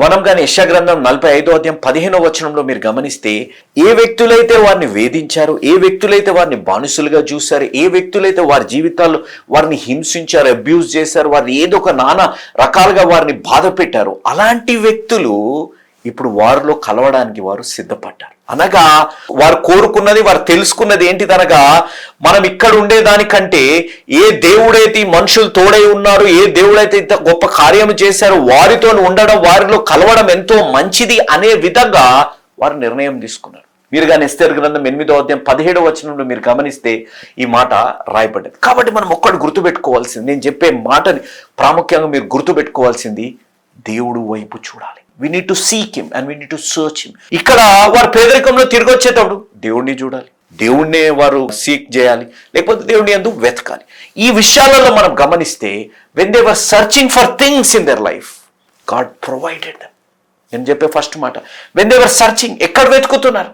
మనం కానీ యశగ్రంథం నలభై ఐదో అధ్యాయం పదిహేనో వచనంలో మీరు గమనిస్తే ఏ వ్యక్తులైతే వారిని వేధించారు ఏ వ్యక్తులైతే వారిని బానిసులుగా చూశారు ఏ వ్యక్తులైతే వారి జీవితాలు వారిని హింసించారు అబ్యూజ్ చేశారు వారిని ఏదో ఒక నానా రకాలుగా వారిని బాధ పెట్టారు అలాంటి వ్యక్తులు ఇప్పుడు వారిలో కలవడానికి వారు సిద్ధపడ్డారు. అనగా వారు కోరుకున్నది వారు తెలుసుకున్నది ఏంటిదనగా మనం ఇక్కడ ఉండేదానికంటే ఏ దేవుడైతే మనుషులు తోడై ఉన్నారు ఏ దేవుడైతే ఇంత గొప్ప కార్యం చేశారో వారితో ఉండడం వారిలో కలవడం ఎంతో మంచిది అనే విధంగా వారు నిర్ణయం తీసుకున్నారు. మీరు కానీ ఎస్తేర్ గ్రంథం ఎనిమిదో అధ్యాయం పదిహేడో వచనంలో మీరు గమనిస్తే ఈ మాట రాయబడ్డది. కాబట్టి మనం ఒక్కటి గుర్తుపెట్టుకోవాల్సింది నేను చెప్పే మాటని ప్రాముఖ్యంగా మీరు గుర్తుపెట్టుకోవాల్సింది దేవుడు వైపు చూడాలి. We need to seek him and we need to search him ఇక్కడ వారు పేదరికంలో తిరిగి వచ్చేటప్పుడు దేవుడిని చూడాలి. దేవుణ్ణే వారు సీక్ చేయాలి. లేకపోతే దేవుడిని ఎందుకు వెతకాలి. ఈ విషయాలలో మనం గమనిస్తే when they were searching for things in their life God provided నేను చెప్పే ఫస్ట్ మాట. వెన్ దే వర్ సర్చింగ్ ఎక్కడ వెతుకుతున్నారు?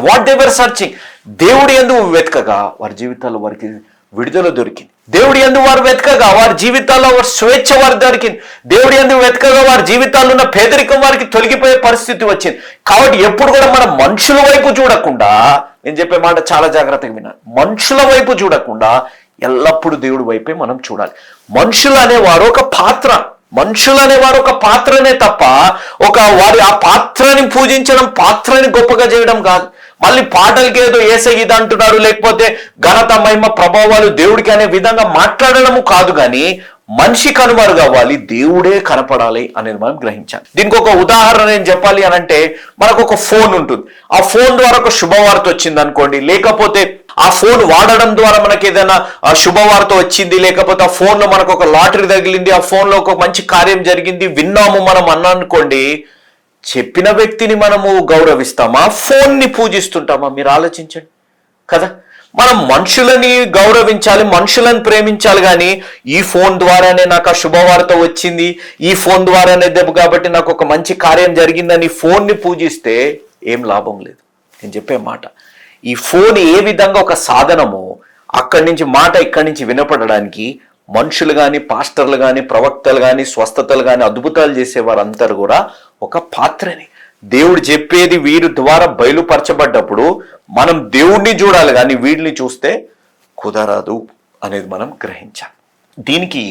వాట్ దే వర్ సర్చింగ్ దేవుడి ఎందుకు వెతకగా వారి జీవితాల్లో వారికి విడుదల దొరికింది. దేవుడి ఎందు వారు వెతకగా వారి జీవితాల్లో వారి స్వేచ్ఛ వారు దొరికింది. దేవుడి ఎందు వెతకగా వారి జీవితాల్లో ఉన్న పేదరికం వారికి తొలగిపోయే పరిస్థితి వచ్చింది. కాబట్టి ఎప్పుడు కూడా మనం మనుషుల వైపు చూడకుండా నేను చెప్పే మాట చాలా జాగ్రత్తగా విన్నాను మనుషుల వైపు చూడకుండా ఎల్లప్పుడూ దేవుడి వైపే మనం చూడాలి. మనుషులు అనేవారు ఒక పాత్ర. మనుషులు అనేవారు ఒక పాత్రనే తప్ప ఒక వారి ఆ పాత్రని పూజించడం పాత్రని గొప్పగా చేయడం కాదు. మళ్ళీ పాటలకి ఏదో ఏసై ఇది అంటున్నారు లేకపోతే ఘనత మహిమ ప్రభావాలు దేవుడికి అనే విధంగా మాట్లాడడము కాదు కానీ మనిషి కనుమరు అవ్వాలి దేవుడే కనపడాలి అనేది మనం గ్రహించాలి. దీనికి ఒక ఉదాహరణ నేను చెప్పాలి అని అంటే మనకు ఒక ఫోన్ ఉంటుంది. ఆ ఫోన్ ద్వారా ఒక శుభవార్త వచ్చింది అనుకోండి. లేకపోతే ఆ ఫోన్ వాడడం ద్వారా మనకి ఏదైనా ఆ శుభవార్త వచ్చింది. లేకపోతే ఆ ఫోన్లో మనకు ఒక లాటరీ తగిలింది. ఆ ఫోన్లో ఒక మంచి కార్యం జరిగింది. విన్నాము మనం అన్నానుకోండి చెప్పిన వ్యక్తిని మనము గౌరవిస్తామా? ఫోన్ని పూజిస్తుంటామా? మీరు ఆలోచించండి. కదా? మనం మనుషులని గౌరవించాలి మనుషులను ప్రేమించాలి కానీ ఈ ఫోన్ ద్వారానే నాకు ఆ శుభవార్త వచ్చింది ఈ ఫోన్ ద్వారానే దెబ్బ కాబట్టి నాకు ఒక మంచి కార్యం జరిగిందని ఫోన్ని పూజిస్తే ఏం లాభం లేదు. నేను చెప్పే మాట. ఈ ఫోన్ ఏ విధంగా ఒక సాధనమో అక్కడి నుంచి మాట ఇక్కడి నుంచి వినపడడానికి మనుషులు కానీ పాస్టర్లు కానీ ప్రవక్తలు కానీ స్వస్థతలు కానీ అద్భుతాలు చేసేవారందరూ కూడా ఒక పాత్రని. దేవుడు చెప్పేది వీరి ద్వారా బయలుపరచబడ్డప్పుడు మనం దేవుణ్ణి చూడాలి కానీ వీడిని చూస్తే కుదరదు అనేది మనం గ్రహించాలి. దీనికి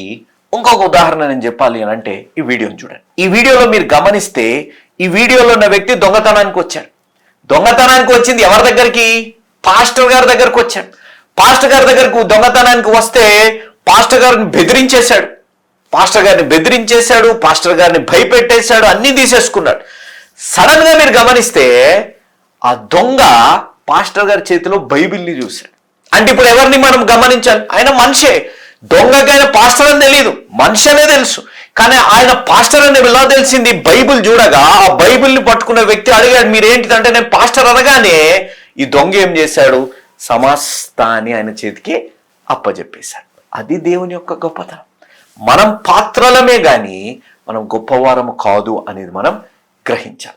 ఇంకొక ఉదాహరణ నేను చెప్పాలి అని అంటే ఈ వీడియోని చూడండి. ఈ వీడియోలో మీరు గమనిస్తే ఈ వీడియోలో ఉన్న వ్యక్తి దొంగతనానికి వచ్చాడు. దొంగతనానికి వచ్చింది ఎవరి దగ్గరికి? పాస్టర్ గారి దగ్గరకు వచ్చాడు. పాస్టర్ గారి దగ్గరకు దొంగతనానికి వస్తే పాస్టర్ గారిని బెదిరించేశాడు. పాస్టర్ గారిని బెదిరించేశాడు పాస్టర్ గారిని భయపెట్టేశాడు అన్నీ తీసేసుకున్నాడు. సడన్గా మీరు గమనిస్తే ఆ దొంగ పాస్టర్ గారి చేతిలో బైబిల్ని చూశాడు. అంటే ఇప్పుడు ఎవరిని మనం గమనించాలి? ఆయన మనిషే. దొంగకైనా పాస్టర్ అని తెలియదు మనిషి అనే తెలుసు. కానీ ఆయన పాస్టర్ అని ఎలా తెలిసింది? బైబిల్ చూడగా ఆ బైబిల్ని పట్టుకున్న వ్యక్తి అడిగాడు మీరేంటిదంటే నేను పాస్టర్ అనగానే ఈ దొంగ ఏం చేశాడు? సమస్తాన్ని ఆయన చేతికి అప్పజెప్పేశాడు. అది దేవుని యొక్క గొప్పతనం. మనం పాత్రలమే కానీ మనం గొప్పవారము కాదు అనేది మనం గ్రహించాలి